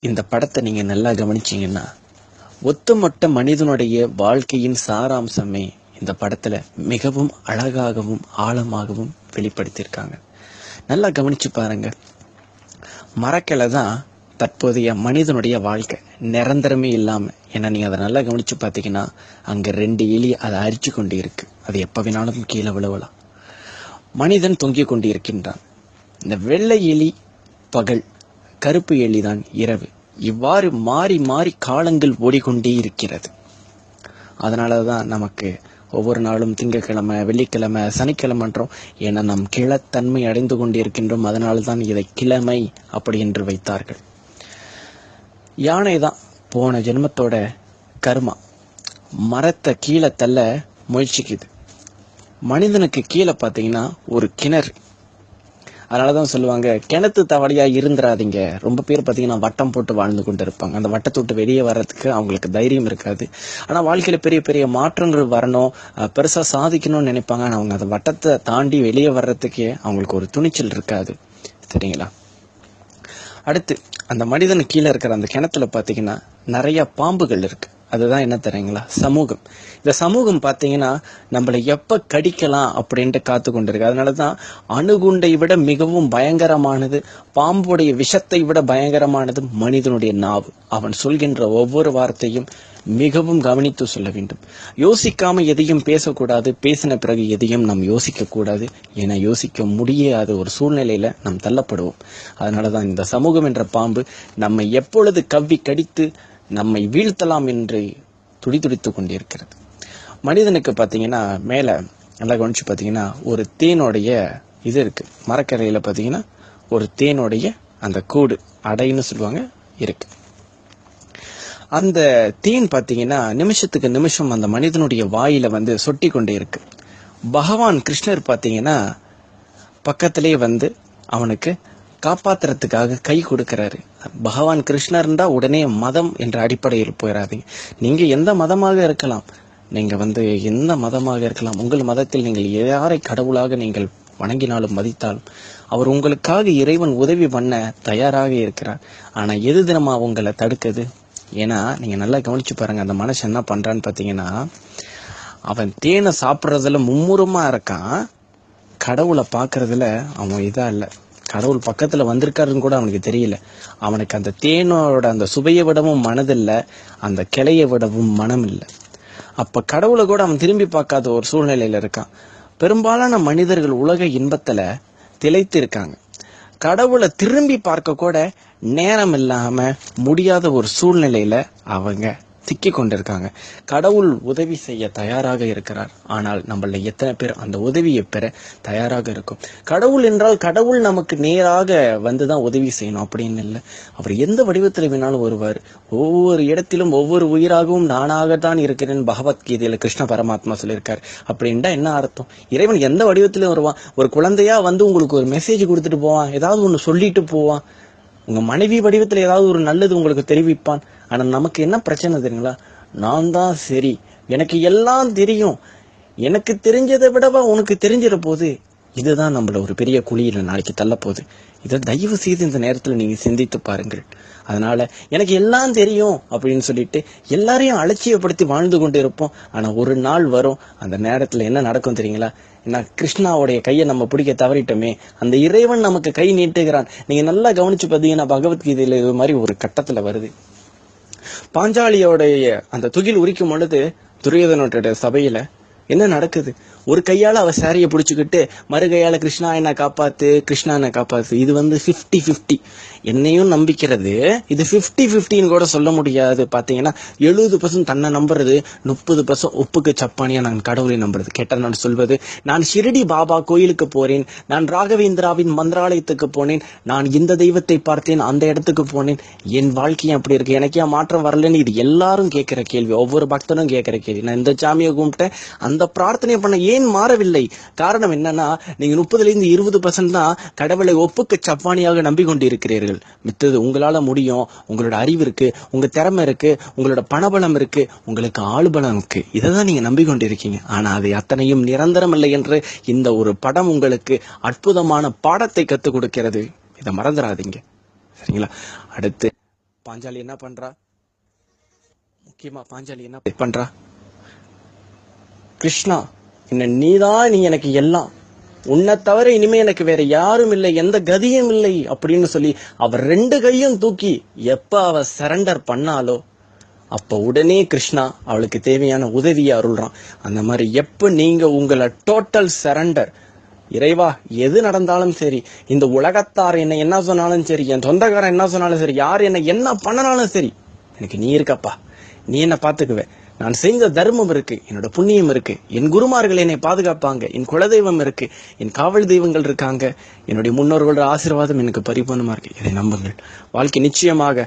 இந்த படத்தை நீங்க நல்லா கவனிச்சீங்கன்னா ஒத்துமொட்ட மனிதனுடைய வாழ்க்கையின் சாராம்சமே இந்த படத்துல மிகவும் அழகாகவும் ஆழமாகவும் வெளிப்படுத்தியிருக்காங்க. நல்லா கவனிச்சு பாருங்க. மரக்கிளை தான் தற்போதைய மனிதனுடைய வாழ்க்கை. நிரந்தரமே இல்லாம ஏன்னா நீங்க அதை நல்லா கவனிச்சு பார்த்தீங்கன்னா அங்க ரெண்டு எலி அதை அரிச்சு கொண்டு இருக்கு அது எப்ப வேணாலும் கீழே விழுவலாம். மனிதன் தொங்கிக் கொண்டிருக்கின்றான். இந்த வெள்ளை எலி பகல் கருப்பு எலிதான் இரவு. இவ்வாறு மாறி மாறி காலங்கள் ஓடிக்கொண்டே இருக்கிறது. அதனால தான் நமக்கு ஒவ்வொரு நாளும் திங்கட்கிழமை வெள்ளிக்கிழமை சனிக்கிழமைன்றோம். என நம் கிழத்தன்மை அடைந்து கொண்டிருக்கின்றோம். அதனால தான் இதை கிழமை அப்படி என்று வைத்தார்கள். யானை தான் போன ஜென்மத்தோட கர்மா. மரத்தை கீழே தள்ள முயற்சிக்குது. மனிதனுக்கு கீழே பார்த்தீங்கன்னா ஒரு கிணறு. அதனால தான் சொல்லுவாங்க கிணத்து தவளையா இருந்துராதீங்க ரொம்ப பேர் பார்த்தீங்கன்னா வட்டம் போட்டு வாழ்ந்து கொண்டு இருப்பாங்க அந்த வட்டத்தை விட்டு வெளியே வர்றதுக்கு அவங்களுக்கு தைரியம் இருக்காது. ஆனால் வாழ்க்கையில் பெரிய பெரிய மாற்றங்கள் வரணும் பெருசாக பெருசா சாதிக்கணும்னு நினைப்பாங்க. ஆனால் அவங்க அந்த வட்டத்தை தாண்டி வெளியே வர்றதுக்கே அவங்களுக்கு ஒரு துணிச்சல் இருக்காது. சரிங்களா? அடுத்து அந்த மனிதன் கீழே இருக்கிற அந்த கிணத்துல பார்த்தீங்கன்னா நிறைய பாம்புகள் இருக்கு. அதுதான் என்ன தெரியுங்களா? சமூகம். இந்த சமூகம் பார்த்தீங்கன்னா நம்மளை எப்போ கடிக்கலாம் அப்படின்ட்டு காத்து கொண்டிருக்கு. அதனால தான் அணுகுண்டை விட மிகவும் பயங்கரமானது பாம்புடைய விஷத்தை விட பயங்கரமானது மனிதனுடைய நாவு. அவன் சொல்கின்ற ஒவ்வொரு வார்த்தையும் மிகவும் கவனித்து சொல்ல வேண்டும். யோசிக்காம எதையும் பேசக்கூடாது பேசின பிறகு எதையும் நாம் யோசிக்க கூடாது என யோசிக்க முடியாத ஒரு சூழ்நிலையில நாம் தள்ளப்படுவோம். அதனாலதான் இந்த சமூகம் என்ற பாம்பு நம்மை எப்பொழுது கவ்வி கடித்து நம்மை வீழ்த்தலாம் என்று துடிதுடித்துக் கொண்டிருக்கிறது. மனிதனுக்கு பார்த்தீங்கன்னா மேலே நல்லா கவனிச்சு பார்த்தீங்கன்னா ஒரு தேனுடைய இது இருக்கு. மரக்கரையில் பார்த்தீங்கன்னா ஒரு தேனுடைய அந்த கூடு அடைன்னு சொல்லுவாங்க இருக்கு. அந்த தேன் பார்த்தீங்கன்னா நிமிஷத்துக்கு நிமிஷம் அந்த மனிதனுடைய வாயில வந்து சொட்டி கொண்டே இருக்கு. பகவான் கிருஷ்ணர் பார்த்தீங்கன்னா பக்கத்திலே வந்து அவனுக்கு காப்பாத்துறதுக்காக கை கொடுக்கிறாரு. பகவான் கிருஷ்ணர் இருந்தால் உடனே மதம் என்ற அடிப்படையில் போயிடாதீங்க நீங்க எந்த மதமாக இருக்கலாம். நீங்க வந்து எந்த மதமாக இருக்கலாம். உங்கள் மதத்தில் நீங்கள் யாரை கடவுளாக நீங்கள் வணங்கினாலும் மதித்தாலும் அவர் உங்களுக்காக இறைவன் உதவி பண்ண தயாராக இருக்கிறார். ஆனா எது தினமா உங்களை தடுக்குது? ஏன்னா நீங்க நல்லா கவனிச்சு பாருங்க அந்த மனுஷன் என்ன பண்றான்னு பாத்தீங்கன்னா அவன் தேனை சாப்பிட்றதுல மும்முரமா இருக்கான். கடவுளை பார்க்கறதுல அவன் இதா இல்லை. கடவுள் பக்கத்துல வந்திருக்காருன்னு கூட அவனுக்கு தெரியல. அவனுக்கு அந்த தேனோட அந்த சுவையை விடவும் மனதில்ல அந்த கிளையை விடவும் மனம் இல்லை அப்ப கடவுளை கூட அவன் திரும்பி பார்க்காத ஒரு சூழ்நிலையில இருக்கான். பெரும்பாலான மனிதர்கள் உலக இன்பத்துல திளைத்து இருக்காங்க கடவுளை திரும்பி பார்க்க கூட நேரம் இல்லாம முடியாத ஒரு சூழ்நிலையில அவங்க சிக்கி கொண்டிருக்காங்க கடவுள் உதவி செய்ய தயாராக இருக்கிறார். ஆனால் நம்மள எத்தனை பேர் அந்த உதவியை பெற தயாராக இருக்கும்? கடவுள் என்றால் கடவுள் நமக்கு நேராக வந்துதான் உதவி செய்யணும் அப்படின்னு இல்லை. அவர் எந்த வடிவத்தில் வேணாலும் வருவார். ஒவ்வொரு இடத்திலும் ஒவ்வொரு உயிராகவும் நானாகத்தான் இருக்கிறேன். பகவத்கீதையில கிருஷ்ண பரமாத்மா சொல்லியிருக்கார். அப்படின்டா என்ன அர்த்தம்? இறைவன் எந்த வடிவத்திலும் வருவான். ஒரு குழந்தையா வந்து உங்களுக்கு ஒரு மெசேஜ் கொடுத்துட்டு போவான். ஏதாவது ஒன்று சொல்லிட்டு போவான். உங்க மனைவி வடிவத்தில் ஏதாவது ஒரு நல்லது உங்களுக்கு தெரிவிப்பான். ஆனா நமக்கு என்ன பிரச்சனை தெரியுங்களா? நான் தான் சரி. எனக்கு எல்லாம் தெரியும். எனக்கு தெரிஞ்சதை விடவா உனக்கு தெரிஞ்சிட போகுது இதுதான் நம்மள ஒரு பெரிய குழியில் நாளைக்கு தள்ளப்போகுது. இதை தயவு செய்து இந்த நேரத்தில் நீங்கள் சிந்தித்து பாருங்கள். அதனால எனக்கு எல்லாம் தெரியும் அப்படின்னு சொல்லிட்டு எல்லாரையும் அலட்சியப்படுத்தி வாழ்ந்து கொண்டு இருப்போம் ஆனால் ஒரு நாள் வரும் அந்த நேரத்தில் என்ன நடக்கும் தெரியுங்களா? கிருஷ்ணாவுடைய கையை நம்ம பிடிக்க தவறிட்டோமே அந்த இறைவன் நமக்கு கை நீட்டுகிறான். நீங்க நல்லா கவனிச்சு பார்த்தீங்கன்னா பகவத்கீதையில இது மாதிரி ஒரு கட்டத்துல வருது. பாஞ்சாலியோடைய அந்த துகில் உரிக்கும் பொழுது துரியோதனோட சபையில என்ன நடக்குது? ஒரு கையால் அவள் சாரியை பிடிச்சிக்கிட்டு மறு கையால் கிருஷ்ணா என்ன காப்பாற்று கிருஷ்ணா என்ன காப்பாற்று இது வந்து 50 50 என்னையும் நம்பிக்கிறது. இது 50 50ன்னு கூட சொல்ல முடியாது. பார்த்தீங்கன்னா எழுபது பர்சன்ட் தன்னை நம்புறது முப்பது பர்சன்ட் உப்புக்கு சப்பானியா நான் கடவுளை நம்புறது. கெட்ட நான் சொல்வது நான் ஷிரடி பாபா கோயிலுக்கு போறேன் நான் ராகவேந்திராவின் மந்திராலயத்துக்கு போனேன் நான் இந்த தெய்வத்தை பார்த்தேன் அந்த இடத்துக்கு போனேன். என் வாழ்க்கையும் அப்படி இருக்கு. எனக்கு ஏன் மாற்றம் வரலன்னு இது எல்லாரும் கேட்கிற கேள்வி. ஒவ்வொரு பக்தனும் கேட்கிற கேள்வி. நான் இந்த சாமியை கும்பிட்டேன். அந்த பிரார்த்தனை பண்ண ஏன் மாறவில்லை? காரணம் என்னன்னா நீங்க முப்பதுல இருந்து இருபது பர்சன்ட் தான் கடவுளை ஒப்புக்கு சப்பானியாக நம்பிக்கொண்டிருக்கிறீர்கள். மித்தது உங்களால முடியும். உங்களோட அறிவு இருக்கு உங்க திறமை இருக்கு உங்களோட பணபலம் இருக்கு உங்களுக்கு ஆளுபலம் இருக்கு. இதை தான் நீங்க நம்பிக்கொண்டிருக்கீங்க. ஆனா அது அத்தனையும் நிரந்தரம் இல்லை என்று இந்த ஒரு படம் உங்களுக்கு அற்புதமான பாடத்தை கத்துக் கொடுக்கிறது. இதை மறந்துடாதீங்க. சரிங்களா? அடுத்து பாஞ்சாலி என்ன பண்றா? முக்கியமா பாஞ்சாலி என்ன பண்றா? கிருஷ்ணா என்ன நீதான் நீ எனக்கு எல்லாம். உன்னை தவிர இனிமே எனக்கு வேற யாரும் இல்லை எந்த கதியும் இல்லை அப்படின்னு சொல்லி அவர் ரெண்டு கையும் தூக்கி எப்ப அவ சரண்டர் பண்ணாலோ அப்ப உடனே கிருஷ்ணா அவளுக்கு தேவையான உதவியை அருள்றான். அந்த மாதிரி எப்ப நீங்க உங்களை டோட்டல் சரண்டர் இறைவா எது நடந்தாலும் சரி இந்த உலகத்தார் என்ன என்ன சொன்னாலும் சரி என் சொந்தக்காரன் என்ன சொன்னாலும் சரி யார் என்ன என்ன பண்ணனாலும் சரி எனக்கு நீ இருக்கப்பா. நீ என்ன பாத்துக்குவேன் நான் செய்த தர்மம் இருக்கு என்னோட புண்ணியம் இருக்கு என் குருமார்கள் என்னை பாதுகாப்பாங்க என் குலதெய்வம் இருக்கு என் காவல் தெய்வங்கள் இருக்காங்க என்னுடைய முன்னோர்களோட ஆசீர்வாதம் எனக்கு பரிபூர்ணமா இருக்கு. இதை நம்புங்கள். வாழ்க்கை நிச்சயமாக